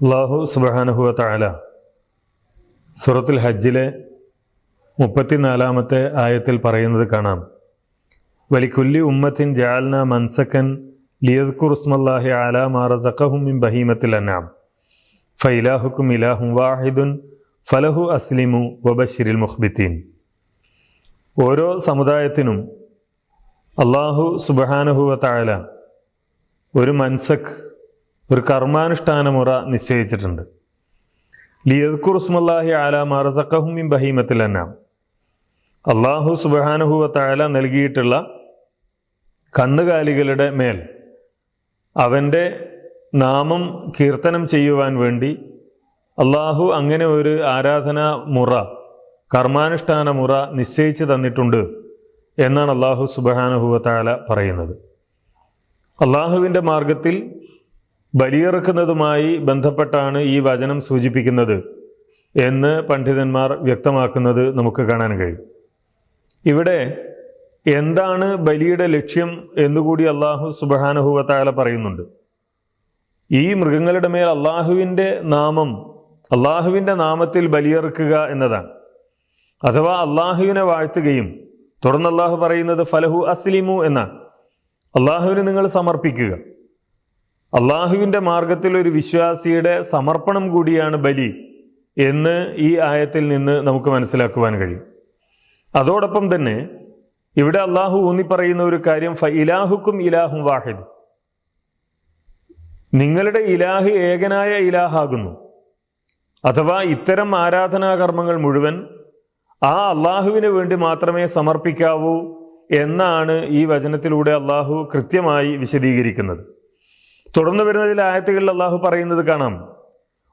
അള്ളാഹു സുബാനുഹുവ താല സുറത്തുൽ ഹജ്ജിലെ മുപ്പത്തിനാലാമത്തെ ആയത്തിൽ പറയുന്നത് കാണാം. വലിക്കുല്ലി ഉമ്മത്തിൻ ജാൽന മൻസക്കൻ ലിയദ്ഖുറുസ്മല്ലാഹി ആല മാറസഖഹും മിൻ ബഹീമത്തിൽ അനാം ഫൈലാഹുക്കും ഇലാഹും വാഹിദുൻ ഫലഹു അസ്ലിമു വബഷിരിൽ മുഹ്ബിത്തീൻ ഓരോ സമുദായത്തിനും അള്ളാഹു സുബഹാനുഹുവ താല ഒരു മൻസക്ക് ഒരു കർമാനുഷ്ഠാന മുറ നിശ്ചയിച്ചിട്ടുണ്ട്. ലിയദ്ഖുർസ്മല്ലാഹി ആല മാറസഖഹും മിൻ ബഹീമത്തിൽ അനാം അള്ളാഹു സുബഹാനുഹുവ താല നൽകിയിട്ടുള്ള കന്നുകാലികളുടെ മേൽ അവന്റെ നാമം കീർത്തനം ചെയ്യുവാൻ വേണ്ടി അള്ളാഹു അങ്ങനെ ഒരു ആരാധനാ മുറ കർമാനുഷ്ഠാന മുറ നിശ്ചയിച്ചു തന്നിട്ടുണ്ട് എന്നാണ് അള്ളാഹു സുബഹാനുഹുവ താല പറയുന്നത്. അള്ളാഹുവിന്റെ മാർഗത്തിൽ ബലിയിറക്കുന്നതുമായി ബന്ധപ്പെട്ടാണ് ഈ വചനം സൂചിപ്പിക്കുന്നത് എന്ന് പണ്ഡിതന്മാർ വ്യക്തമാക്കുന്നത് നമുക്ക് കാണാൻ കഴിയും. ഇവിടെ എന്താണ് ബലിയുടെ ലക്ഷ്യം എന്നുകൂടി അള്ളാഹു സുബഹാനുഹുവത്താല പറയുന്നുണ്ട്. ഈ മൃഗങ്ങളുടെ മേൽ അള്ളാഹുവിന്റെ നാമം അള്ളാഹുവിന്റെ നാമത്തിൽ ബലിയിറക്കുക എന്നതാണ്. അഥവാ അള്ളാഹുവിനെ വാഴ്ത്തുകയും തുടർന്ന് അള്ളാഹു പറയുന്നത് ഫലഹു അസ്ലിമു എന്നാണ്. അള്ളാഹുവിന് നിങ്ങൾ സമർപ്പിക്കുക. അള്ളാഹുവിന്റെ മാർഗത്തിൽ ഒരു വിശ്വാസിയുടെ സമർപ്പണം കൂടിയാണ് ബലി എന്ന് ഈ ആയത്തിൽ നിന്ന് നമുക്ക് മനസ്സിലാക്കുവാൻ കഴിയും. അതോടൊപ്പം തന്നെ ഇവിടെ അള്ളാഹു ഊന്നി പറയുന്ന ഒരു കാര്യം ഫ ഇലാഹുക്കും ഇലാഹും വാഹിദ്. നിങ്ങളുടെ ഇലാഹ് ഏകനായ ഇലാഹാകുന്നു. അഥവാ ഇത്തരം ആരാധനാകർമ്മങ്ങൾ മുഴുവൻ ആ അള്ളാഹുവിന് വേണ്ടി മാത്രമേ സമർപ്പിക്കാവൂ എന്നാണ് ഈ വചനത്തിലൂടെ അള്ളാഹു കൃത്യമായി വിശദീകരിക്കുന്നത്. തുടർന്ന് വരുന്ന ചില ആയത്തുകളിൽ അള്ളാഹു പറയുന്നത് കാണാം.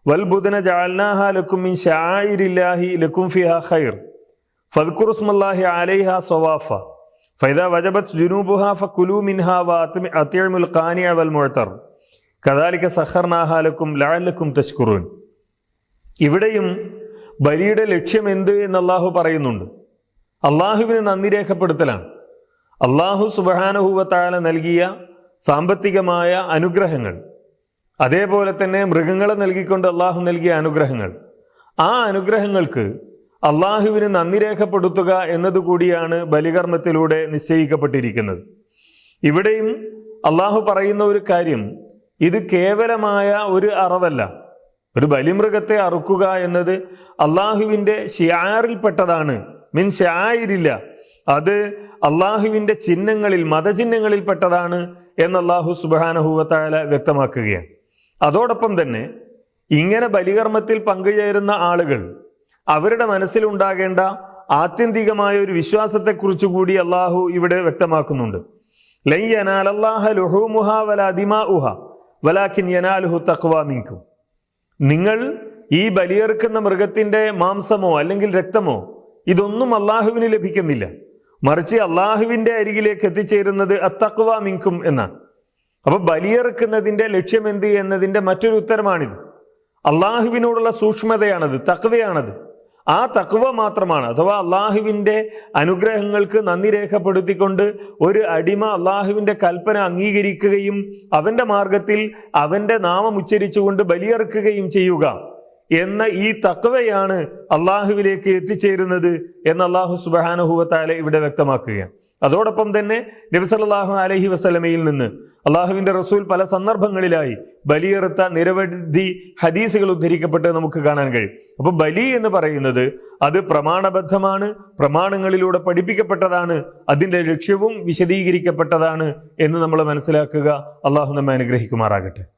വൽ ബുധന ജാൽനാഹ ലക്കും മിൻ ഷായിരില്ലാഹി ലക്കും ഫിഹ ഖൈർ. ഫദ്ഖുറുസ്മല്ലാഹി അലൈഹ സവാഫ. ഫൈദ വജബത് ജുനൂബുഹ ഫകുലു മിൻഹ വഅത്മി ഖാനിയ വൽ മുഅ്തർ. കദാലിക സഖർനാഹ ലക്കും ലഅല്ലക്കും തഷ്കുറൂൻ ഇവിടെയും ബലിയുടെ ലക്ഷ്യം എന്ത് എന്ന് അള്ളാഹു പറയുന്നുണ്ട്. അള്ളാഹുവിന് നന്ദി രേഖപ്പെടുത്തലാണ്. അള്ളാഹു സുബഹാനുഹൂവത്താല നൽകിയ സാമ്പത്തികമായ അനുഗ്രഹങ്ങൾ. അതേപോലെ തന്നെ മൃഗങ്ങളെ നൽകിക്കൊണ്ട് അള്ളാഹു നൽകിയ അനുഗ്രഹങ്ങൾ. ആ അനുഗ്രഹങ്ങൾക്ക് അള്ളാഹുവിന് നന്ദി രേഖപ്പെടുത്തുക എന്നതുകൂടിയാണ് ബലികർമ്മത്തിലൂടെ നിശ്ചയിക്കപ്പെട്ടിരിക്കുന്നത്. ഇവിടെയും അള്ളാഹു പറയുന്ന ഒരു കാര്യം ഇത് കേവലമായ ഒരു അറവല്ല. ഒരു ബലിമൃഗത്തെ അറുക്കുക എന്നത് അള്ളാഹുവിന്റെ ഷിയാറിൽപ്പെട്ടതാണ് മീൻ ഷായിരില്ല അത് അള്ളാഹുവിന്റെ ചിഹ്നങ്ങളിൽ മതചിഹ്നങ്ങളിൽപ്പെട്ടതാണ് എന്ന് അള്ളാഹു സുബാനഹുവത്തായ വ്യക്തമാക്കുകയാണ്. അതോടൊപ്പം തന്നെ ഇങ്ങനെ ബലികർമ്മത്തിൽ പങ്കുചേരുന്ന ആളുകൾ അവരുടെ മനസ്സിലുണ്ടാകേണ്ട ആത്യന്തികമായ ഒരു വിശ്വാസത്തെക്കുറിച്ച് കൂടി അള്ളാഹു ഇവിടെ വ്യക്തമാക്കുന്നുണ്ട്. നിങ്ങൾ ഈ ബലിയെറുക്കുന്ന മൃഗത്തിന്റെ മാംസമോ അല്ലെങ്കിൽ രക്തമോ ഇതൊന്നും അള്ളാഹുവിന് ലഭിക്കുന്നില്ല. മറിച്ച് അള്ളാഹുവിന്റെ അരികിലേക്ക് എത്തിച്ചേരുന്നത് അത്തക്വ മിങ്കും എന്നാണ്. അപ്പൊ ബലിയെറുക്കുന്നതിന്റെ ലക്ഷ്യം എന്ത് എന്നതിന്റെ മറ്റൊരു ഉത്തരമാണിത്. അള്ളാഹുവിനോടുള്ള സൂക്ഷ്മതയാണത് തക്വയാണത്. ആ തക്വ മാത്രമാണ്. അഥവാ അള്ളാഹുവിന്റെ അനുഗ്രഹങ്ങൾക്ക് നന്ദി രേഖപ്പെടുത്തിക്കൊണ്ട് ഒരു അടിമ അള്ളാഹുവിന്റെ കൽപ്പന അംഗീകരിക്കുകയും അവന്റെ മാർഗത്തിൽ അവന്റെ നാമം ഉച്ചരിച്ചുകൊണ്ട് ബലിയെറുക്കുകയും ചെയ്യുക. എന്ന ഈ തക്വയാണ് അള്ളാഹുവിലേക്ക് എത്തിച്ചേരുന്നത് എന്ന് അള്ളാഹു സുബാനുഹുവത്താലെ ഇവിടെ വ്യക്തമാക്കുകയാണ്. അതോടൊപ്പം തന്നെ നബിസല്ലാഹു അലഹി വസ്ലമയിൽ നിന്ന് അള്ളാഹുവിന്റെ റസൂൽ പല സന്ദർഭങ്ങളിലായി ബലിയെറുത്ത നിരവധി ഹദീസുകൾ ഉദ്ധരിക്കപ്പെട്ട് നമുക്ക് കാണാൻ കഴിയും. അപ്പൊ ബലി എന്ന് പറയുന്നത് അത് പ്രമാണബദ്ധമാണ് പ്രമാണങ്ങളിലൂടെ പഠിപ്പിക്കപ്പെട്ടതാണ് അതിന്റെ ലക്ഷ്യവും വിശദീകരിക്കപ്പെട്ടതാണ് എന്ന് നമ്മൾ മനസ്സിലാക്കുക അള്ളാഹു നമ്മെ അനുഗ്രഹിക്കുമാറാകട്ടെ.